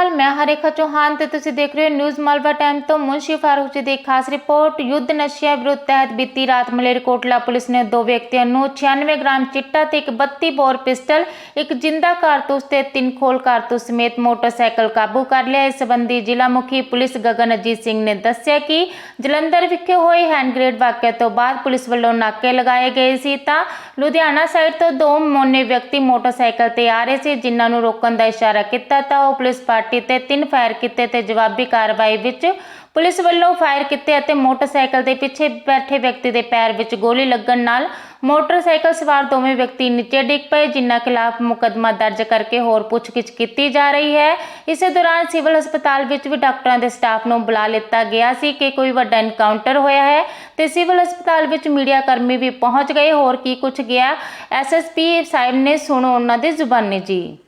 ਅਕਾਲ ਮੈਂ ਹਰੇਖਾ ਚੌਹਾਨ ਤੇ ਤੁਸੀਂ ਦੇਖ ਰਹੇ ਹੋ ਨਿਊਜ਼ ਮਲਵਾ ਟਾਈਮ ਤੋਂ ਮੁੰਸ਼ੀ ਫਾਰੂਕ ਜੀ ਦੀ ਖਾਸ ਰਿਪੋਰਟ। ਯੁੱਧ ਨਸ਼ਿਆਂ ਵਿਰੁੱਧ ਤਹਿਤ ਬੀਤੀ ਰਾਤ ਮਲੇਰਕੋਟਲਾ ਪੁਲਿਸ ਨੇ ਦੋ ਵਿਅਕਤੀਆਂ ਨੂੰ 96 ਗ੍ਰਾਮ ਚਿੱਟਾ ਤੇ ਇੱਕ 32 ਬੋਰ ਪਿਸਟਲ, ਇੱਕ ਜਿੰਦਾ ਕਾਰਤੂਸ ਤੇ ਤਿੰਨ ਖੋਲ ਕਾਰਤੂਸ ਸਮੇਤ ਮੋਟਰਸਾਈਕਲ ਕਾਬੂ ਕਰ ਲਿਆ। ਇਸ ਸੰਬੰਧੀ ਜ਼ਿਲ੍ਹਾ ਮੁਖੀ ਪੁਲਿਸ ਗਗਨ ਅਜੀਤ ਸਿੰਘ ਨੇ ਦੱਸਿਆ ਕਿ ਜਲੰਧਰ ਵਿਖੇ ਹੋਏ ਹੈਂਡ ਗ੍ਰੇਡ ਵਾਕਿਆ ਤੋਂ ਬਾਅਦ ਪੁਲਿਸ ਵੱਲੋਂ ਨਾਕੇ ਲਗਾਏ ਗਏ ਸੀ ਤਾਂ ਲੁਧਿਆਣਾ ਸਾਈਡ ਤੋਂ ਦੋ ਮੋਨੇ ਵਿਅਕਤੀ ਮੋਟਰਸਾਈਕਲ ਤੇ ਆ ਰਹੇ ਸੀ, ਜਿਨ੍ਹਾਂ ਨੂੰ ਰੋਕਣ ਦਾ ਇਸ਼ਾਰਾ ਕੀਤਾ ਤਾਂ ਉਹ ਪੁਲਿਸ ਪਾਰਟੀ ਤੇ ਤਿੰਨ ਫਾਇਰ ਕੀਤੇ ਤੇ ਜਵਾਬੀ ਕਾਰਵਾਈ ਵਿੱਚ ਪੁਲਿਸ ਵੱਲੋਂ ਫਾਇਰ ਕੀਤੇ ਅਤੇ ਮੋਟਰਸਾਈਕਲ ਦੇ ਪਿੱਛੇ ਬੈਠੇ ਵਿਅਕਤੀ ਦੇ ਪੈਰ ਵਿੱਚ ਗੋਲੀ ਲੱਗਣ ਨਾਲ ਮੋਟਰਸਾਈਕਲ ਸਵਾਰ ਦੋਵੇਂ ਵਿਅਕਤੀ ਨੀਚੇ ਡਿੱਗ ਪਏ, ਜਿਨ੍ਹਾਂ ਖਿਲਾਫ ਮੁਕੱਦਮਾ ਦਰਜ ਕਰਕੇ ਹੋਰ ਪੁੱਛਗਿੱਛ ਕੀਤੀ ਜਾ ਰਹੀ ਹੈ। ਇਸੇ ਦੌਰਾਨ ਸਿਵਲ ਹਸਪਤਾਲ ਵਿੱਚ ਵੀ ਡਾਕਟਰਾਂ ਦੇ ਸਟਾਫ ਨੂੰ ਬੁਲਾ ਲਿੱਤਾ ਗਿਆ ਸੀ ਕਿ ਕੋਈ ਵੱਡਾ ਐਨਕਾਊਂਟਰ ਹੋਇਆ ਹੈ ਤੇ ਸਿਵਲ ਹਸਪਤਾਲ ਵਿੱਚ ਮੀਡੀਆ ਕਰਮੀ ਵੀ ਪਹੁੰਚ ਗਏ। ਹੋਰ ਕੀ ਕੁਝ ਗਿਆ? ਐਸਐਸਪੀ ਸਾਹਿਬ ਨੇ, ਸੁਣੋ ਉਹਨਾਂ ਦੀ ਜ਼ੁਬਾਨੀ ਜੀ।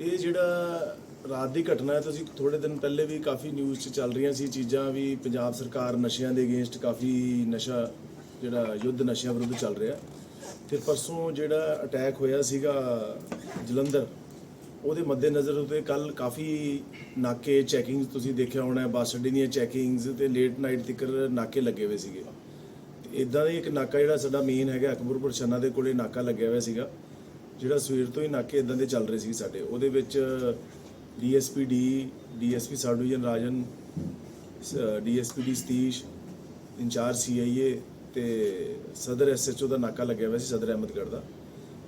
ਇਹ ਜਿਹੜਾ ਰਾਤ ਦੀ ਘਟਨਾ ਹੈ, ਤੁਸੀਂ ਥੋੜੇ ਦਿਨ ਪਹਿਲੇ ਵੀ ਕਾਫੀ ਨਿਊਜ਼ 'ਚ ਚੱਲ ਰਹੀਆਂ ਸੀ ਚੀਜ਼ਾਂ ਵੀ, ਪੰਜਾਬ ਸਰਕਾਰ ਨਸ਼ਿਆਂ ਦੇ ਅਗੇਂਸਟ ਕਾਫੀ ਨਸ਼ਾ ਜਿਹੜਾ ਯੁੱਧ ਨਸ਼ਿਆਂ ਵਿਰੁੱਧ ਚੱਲ ਰਿਹਾ। ਤੇ ਪਰਸੋਂ ਜਿਹੜਾ ਅਟੈਕ ਹੋਇਆ ਸੀਗਾ ਜਲੰਧਰ, ਉਹਦੇ ਮੱਦੇਨਜ਼ਰ ਉਤੇ ਕੱਲ ਕਾਫੀ ਨਾਕੇ ਚੈਕਿੰਗ ਤੁਸੀਂ ਦੇਖਿਆ ਹੋਣਾ, ਬੱਸ ਅੱਡੇ ਦੀਆਂ ਚੈਕਿੰਗਸ ਤੇ ਲੇਟ ਨਾਈਟ ਤੱਕ ਨਾਕੇ ਲੱਗੇ ਹੋਏ ਸੀਗੇ। ਇਦਾਂ ਦਾ ਹੀ ਇੱਕ ਨਾਕਾ ਜਿਹੜਾ ਸਾਡਾ ਮੇਨ ਹੈਗਾ, ਅਕਬਰਪੁਰ ਛੰਨਾ ਦੇ ਕੋਲੇ ਨਾਕਾ ਲੱਗਿਆ ਹੋਇਆ ਸੀਗਾ, ਜਿਹੜਾ ਸਵੇਰ ਤੋਂ ਹੀ ਨਾਕੇ ਇਦਾਂ ਦੇ ਚੱਲ ਰਹੇ ਸੀ ਸਾਡੇ। ਉਹਦੇ ਵਿੱਚ DSP D DSP sub division Rajan DSP D Satish incharge CIA ਤੇ ਸਦਰ ਐਸਐਚਓ ਦਾ ਨਾਕਾ ਲੱਗਿਆ ਹੋਇਆ ਸੀ ਸਦਰ ਅਹਿਮਦਗੜ੍ਹ ਦਾ।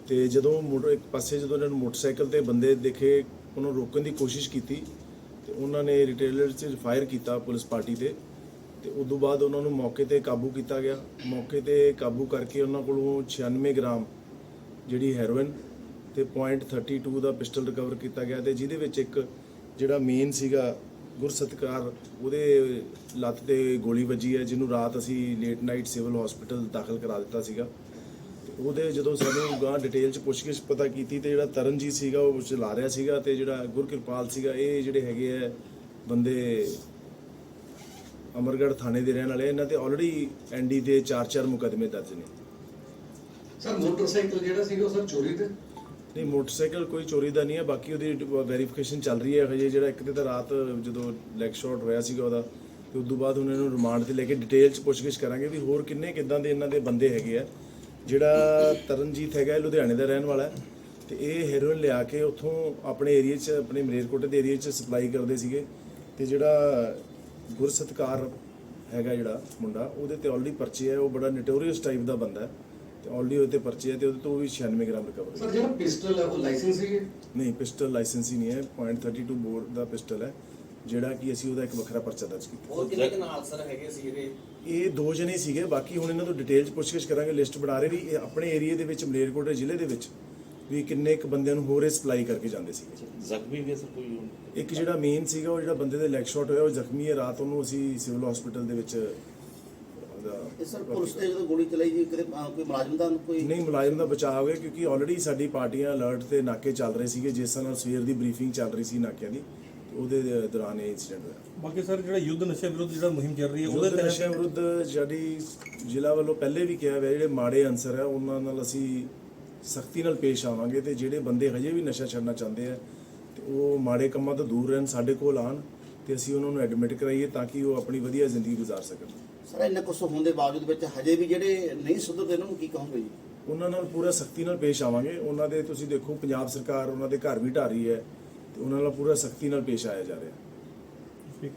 ਤੇ ਜਦੋਂ ਮੋਟਰ, ਇੱਕ ਪਾਸੇ ਜਦੋਂ ਇਹਨਾਂ ਨੂੰ ਮੋਟਰਸਾਈਕਲ ਤੇ ਬੰਦੇ ਦੇਖੇ, ਉਹਨਾਂ ਨੂੰ ਰੋਕਣ ਦੀ ਕੋਸ਼ਿਸ਼ ਕੀਤੀ, ਤੇ ਉਹਨਾਂ ਨੇ ਰਿਟੇਲਰ 'ਚ ਫਾਇਰ ਕੀਤਾ ਪੁਲਿਸ ਪਾਰਟੀ ਤੇ। ਤੇ ਉਸ ਤੋਂ ਬਾਅਦ ਉਹਨਾਂ ਨੂੰ ਮੌਕੇ ਤੇ ਕਾਬੂ ਕੀਤਾ ਗਿਆ। ਮੌਕੇ ਤੇ ਕਾਬੂ ਕਰਕੇ ਉਹਨਾਂ ਕੋਲੋਂ 96 ਗ੍ਰਾਮ ਜਿਹੜੀ ਹੈਰੋਇਨ ਤੇ .32 ਦਾ ਪਿਸਟਲ ਰਿਕਵਰ ਕੀਤਾ ਗਿਆ ਤੇ ਜਿਹਦੇ ਵਿੱਚ ਇੱਕ ਜਿਹੜਾ ਮੇਨ ਸੀਗਾ ਗੁਰਸਤਕਾਰ, ਉਹਦੇ ਲੱਤ ਤੇ ਗੋਲੀ ਵੱਜੀ ਹੈ, ਜਿਹਨੂੰ ਰਾਤ ਅਸੀਂ ਲੇਟ ਨਾਈਟ ਸਿਵਲ ਹਸਪੀਟਲ ਦਾਖਲ ਕਰਾ ਦਿੱਤਾ ਸੀਗਾ। ਉਹਦੇ ਜਦੋਂ ਸਾਨੂੰ ਗਾਂ ਡਿਟੇਲ ਚ ਪੁੱਛਗਿੱਛ ਪਤਾ ਕੀਤੀ ਤੇ ਜਿਹੜਾ ਤਰਨਜੀਤ ਸੀਗਾ, ਉਹ ਚਲਾ ਰਿਹਾ ਸੀਗਾ ਤੇ ਜਿਹੜਾ ਗੁਰਕਿਰਪਾਲ ਸੀਗਾ, ਇਹ ਜਿਹੜੇ ਹੈਗੇ ਆ ਬੰਦੇ ਅਮਰਗੜ੍ਹ ਥਾਣੇ ਦੇ ਰਹਿਣ ਵਾਲੇ, ਇਹਨਾਂ ਤੇ ਆਲਰੇਡੀ ਐਨਡੀ ਦੇ 4-4 ਮੁਕਦਮੇ ਦਰਜ ਨੇ। ਸਰ, ਮੋਟਰਸਾਈਕਲ ਜਿਹੜਾ ਸੀਗਾ, ਉਹ ਸਰ ਚੋਰੀ ਤੇ? ਨਹੀਂ, ਮੋਟਰਸਾਈਕਲ ਕੋਈ ਚੋਰੀ ਦਾ ਨਹੀਂ ਹੈ, ਬਾਕੀ ਉਹਦੀ ਵੈਰੀਫਿਕੇਸ਼ਨ ਚੱਲ ਰਹੀ ਹੈ ਹਜੇ ਜਿਹੜਾ ਇੱਕ ਤੇ ਤਾਂ ਰਾਤ ਜਦੋਂ ਲੈਗ ਸ਼ਾਟ ਹੋਇਆ ਸੀਗਾ ਉਹਦਾ, ਤੇ ਉਸ ਤੋਂ ਬਾਅਦ ਉਹਨਾਂ ਨੂੰ ਰਿਮਾਂਡ ਤੇ ਲੈ ਕੇ ਡਿਟੇਲ ਚ ਪੁੱਛਗਿੱਛ ਕਰਾਂਗੇ ਵੀ ਹੋਰ ਕਿੰਨੇ ਕਿੱਦਾਂ ਦੇ ਇਹਨਾਂ ਦੇ ਬੰਦੇ ਹੈਗੇ ਆ। ਜਿਹੜਾ ਤਰਨਜੀਤ ਹੈਗਾ ਲੁਧਿਆਣੇ ਦਾ ਰਹਿਣ ਵਾਲਾ ਹੈ, ਤੇ ਇਹ ਹੈਰੋਇਨ ਲਿਆ ਕੇ ਉੱਥੋਂ ਆਪਣੇ ਏਰੀਆ 'ਚ, ਆਪਣੇ ਮਲੇਰਕੋਟੇ ਦੇ ਏਰੀਆ 'ਚ ਸਪਲਾਈ ਕਰਦੇ ਸੀਗੇ, ਤੇ ਜਿਹੜਾ ਗੁਰਸਤਕਾਰ ਹੈਗਾ ਜਿਹੜਾ ਮੁੰਡਾ, ਉਹਦੇ ਤੇ ਆਲਰੇਡੀ ਪਰਚੇ ਹੈ, ਉਹ ਬੜਾ ਨਟੋਰੀਅਸ ਟਾਈਪ ਦਾ ਬੰਦਾ ਹੈ। ਤੇ ਆਲਰੇਡੀ ਉਹਦੇ ਤੇ ਪਰਚੇ ਹੈ ਤੇ ਉਹਦੇ ਤੋਂ ਵੀ 96 ਗ੍ਰਾਮ ਰਿਕਵਰ ਸਰ ਜਿਹੜਾ ਪਿਸਟਲ ਹੈ ਉਹ ਲਾਇਸੈਂਸ ਸੀ ਨਹੀਂ ਪਿਸਟਲ ਲਾਇਸੈਂਸ ਹੀ ਨਹੀਂ ਹੈ .32 ਬੋਰ ਦਾ ਪਿਸਟਲ ਹੈ ਜਿਹੜਾ ਕਿ ਅਸੀਂ ਉਹਦਾ ਇੱਕ ਵੱਖਰਾ ਪਰਚਾ ਦਰਜ ਕੀਤਾ। ਹੋਰ ਕਿੰਨੇ ਕੁ ਨਾਲ ਸਰ ਹੈਗੇ ਸੀ ਇਹਦੇ? ਇਹ ਦੋ ਜਣੇ ਸੀਗੇ ਬਾਕੀ ਹੁਣ ਇਹਨਾਂ ਤੋਂ ਡਿਟੇਲ ਚ ਪੁੱਛਗਿੱਛ ਕਰਾਂਗੇ ਲਿਸਟ ਬਣਾ ਰਹੇ ਵੀ ਇਹ ਆਪਣੇ ਏਰੀਆ ਦੇ ਵਿੱਚ ਮਲੇਰਕੋਟੇ ਜ਼ਿਲ੍ਹੇ ਦੇ ਵਿੱਚ ਵੀ ਕਿੰਨੇ ਇੱਕ ਬੰਦਿਆਂ ਨੂੰ ਹੋਰ ਇਹ ਸਪਲਾਈ ਕਰਕੇ ਜਾਂਦੇ ਸੀਗੇ। ਜ਼ਖਮੀ ਵੀ ਸਰ ਕੋਈ ਇੱਕ ਜਿਹੜਾ ਮੇਨ ਸੀਗਾ ਉਹ ਜਿਹੜਾ ਬੰਦੇ ਦੇ ਲੈਗ ਸ਼ਾਟ ਹੋਇਆ ਉਹ ਜ਼ਖਮੀ ਹੈ। ਰਾਤ ਉਹਨੂੰ ਅਸੀਂ ਸਿਵਲ ਹਸਪੀਟਲ ਦੇ ਵਿੱਚ ਇਹ ਸਰ ਪੁਲਿਸ ਤੇ ਜਦੋਂ ਗੋਲੀ ਚਲਾਈ ਜੀ ਕਿਤੇ ਅਹ, ਕੋਈ ਮੁਲਾਜ਼ਮ ਦਾ ਕੋਈ ਨਹੀਂ ਮੁਲਾਜ਼ਮ ਦਾ ਬਚਾਅ ਹੋ ਗਿਆ ਕਿਉਂਕਿ ਆਲਰੇਡੀ ਸਾਡੀ ਪਾਰਟੀਆਂ ਅਲਰਟ ਤੇ ਨਾਕੇ ਚੱਲ ਰਹੇ ਸੀਗੇ ਜਿਸ ਨਾਲ ਸਵੇਰ ਦੀ ਬਰੀਫਿੰਗ ਚੱਲ ਰਹੀ ਸੀ ਨਾਕਿਆਂ ਦੀ ਤੇ ਉਹਦੇ ਦੌਰਾਨ ਇਹ ਇਨਸੀਡੈਂਟ ਹੋਇਆ। ਬਾਕੀ ਸਰ ਜਿਹੜਾ ਯੁੱਧ ਨਸ਼ੇ ਵਿਰੁੱਧ ਜਿਹੜਾ ਮੁਹਿੰਮ ਚੱਲ ਰਹੀ ਹੈ ਉਹਦੇ ਉਹਦੇ ਤਹਿਤ ਨਸ਼ਿਆਂ ਵਿਰੁੱਧ ਜਿਹੜੀ ਜ਼ਿਲ੍ਹਾ ਵੱਲੋਂ ਪਹਿਲੇ ਵੀ ਕਿਹਾ ਹੋਇਆ ਜਿਹੜੇ ਮਾੜੇ ਅਨਸਰ ਹੈ ਉਹਨਾਂ ਨਾਲ ਅਸੀਂ ਸਖਤੀ ਨਾਲ ਪੇਸ਼ ਆਵਾਂਗੇ ਤੇ ਜਿਹੜੇ ਬੰਦੇ ਹਜੇ ਵੀ ਨਸ਼ਾ ਛੱਡਣਾ ਚਾਹੁੰਦੇ ਆ ਤੇ ਉਹ ਮਾੜੇ ਕੰਮਾਂ ਤੋਂ ਦੂਰ ਰਹਿਣ ਸਾਡੇ ਕੋਲ ਆਣ ਤੇ ਅਸੀਂ ਉਹਨਾਂ ਨੂੰ ਐਡਮਿਟ ਕਰਾਈਏ ਤਾਂ ਕਿ ਉਹ ਆਪਣੀ ਵਧੀਆ ਜ਼ਿੰਦਗੀ ਗੁਜ਼ਾਰ ਸਕਣ। ਸਰ ਇੰਨਾ ਕੁਝ ਹੋਣ ਦੇ ਬਾਵਜੂਦ ਵਿੱਚ ਹਜੇ ਵੀ ਜਿਹੜੇ ਨਹੀਂ ਸੁਧਰਦੇ ਇਹਨਾਂ ਨੂੰ ਕੀ ਕਹੋਗੇ ਜੀ? ਉਹਨਾਂ ਨਾਲ ਪੂਰਾ ਸਖਤੀ ਨਾਲ ਪੇਸ਼ ਆਵਾਂਗੇ। ਉਹਨਾਂ ਦੇ ਤੁਸੀਂ ਦੇਖੋ ਪੰਜਾਬ ਸਰਕਾਰ ਉਹਨਾਂ ਦੇ ਘਰ ਵੀ ਢਾਹ ਰਹੀ ਹੈ ਤੇ ਉਹਨਾਂ ਨਾਲ ਪੂਰਾ ਸਖਤੀ ਨਾਲ ਪੇਸ਼ ਆਇਆ ਜਾ ਰਿਹਾ। ਠੀਕ।